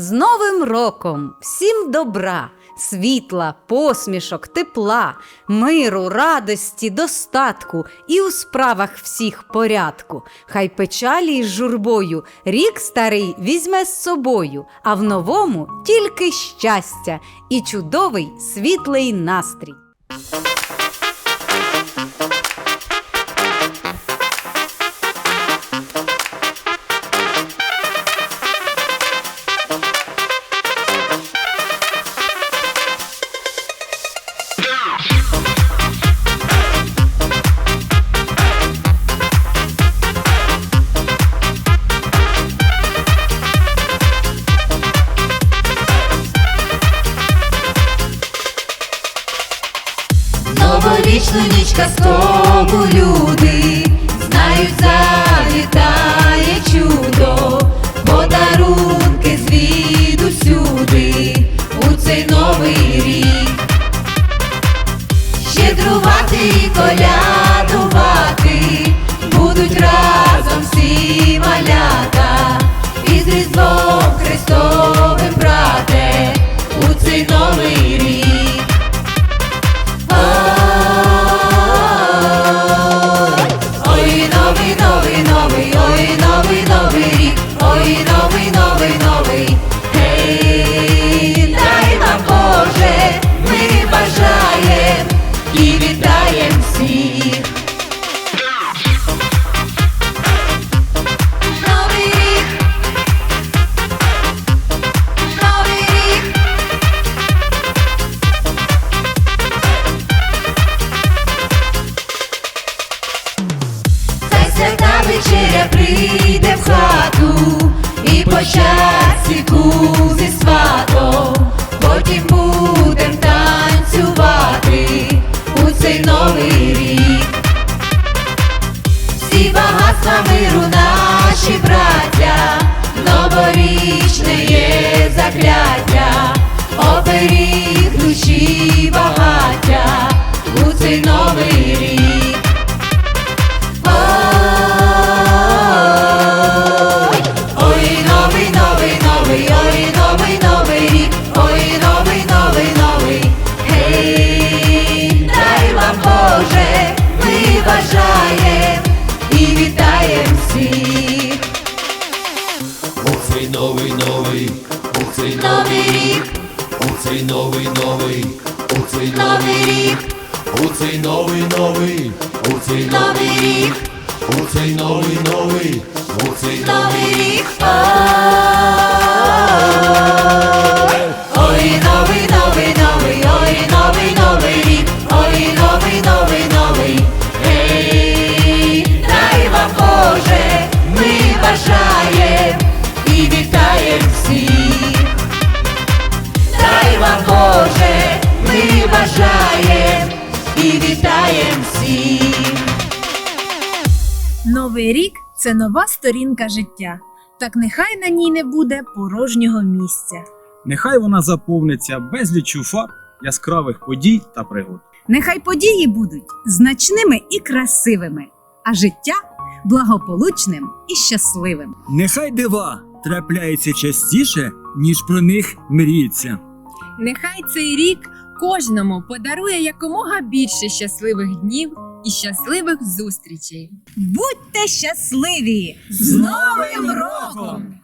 З Новим роком! Всім добра, світла, посмішок, тепла, миру, радості, достатку і у справах всіх порядку. Хай печалі із журбою рік старий візьме з собою, а в новому тільки щастя і чудовий світлий настрій. Казкову люди знають, завітає чудо, подарунки звідусюди у цей новий рік. Щедрувати і колядувати будуть разом всі малята і з Різдвом Христовим брате у цей новий рік. І зі сватом, потім будем танцювати у цей новий рік. Всі багатства миру наші браття, новорічне новий, новий, рік, ой, новий, новий, новий, гей, дай вам Боже, ми бажаєм і вітаєм всіх. У цей новий новий, у цей Новий рік, у цей новий новий, у цей новий рік, у цей новий новий, у цей новий рік, у цей новий новий, у цей новий рік. І вітаєм всіх. Новий рік це нова сторінка життя. Так нехай на ній не буде порожнього місця. Нехай вона заповниться безліччю фарб, яскравих подій та пригод. Нехай події будуть значними і красивими, а життя благополучним і щасливим. Нехай дива трапляються частіше, ніж про них мріється. Нехай цей рік кожному подарує якомога більше щасливих днів і щасливих зустрічей. Будьте щасливі з Новим роком!